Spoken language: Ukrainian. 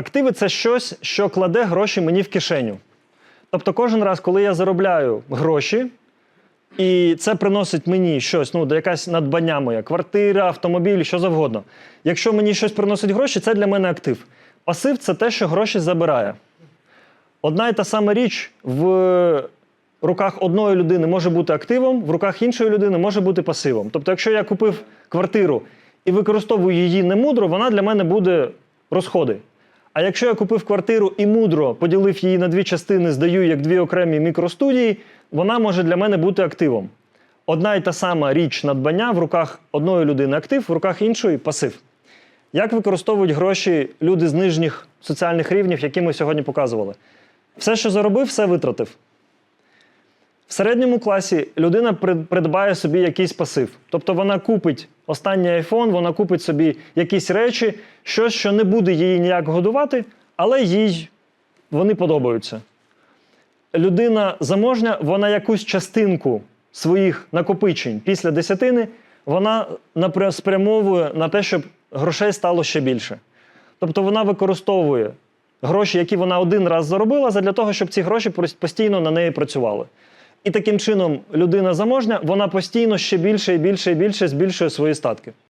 Активи це щось, що кладе гроші мені в кишеню. Тобто, кожен раз, коли я заробляю гроші, і це приносить мені щось, ну, якась надбання моя, квартира, автомобіль, що завгодно. Якщо мені щось приносить гроші, це для мене актив. Пасив це те, що гроші забирає. Одна і та сама річ в руках одної людини може бути активом, в руках іншої людини може бути пасивом. Тобто, якщо я купив квартиру і використовую її немудро, вона для мене буде розходи. А якщо я купив квартиру і мудро поділив її на дві частини, здаю як дві окремі мікростудії, вона може для мене бути активом. Одна і та сама річ надбання в руках одної людини актив, в руках іншої пасив. Як використовують гроші люди з нижніх соціальних рівнів, які ми сьогодні показували? Все, що заробив, все витратив. В середньому класі людина придбає собі якийсь пасив. Тобто вона купить останній iPhone, вона купить собі якісь речі, щось, що не буде її ніяк годувати, але їй вони подобаються. Людина заможня, вона якусь частинку своїх накопичень після десятини вона спрямовує на те, щоб грошей стало ще більше. Тобто вона використовує гроші, які вона один раз заробила, для того, щоб ці гроші постійно на неї працювали. І таким чином людина заможня, вона постійно ще більше і більше і більше збільшує свої статки.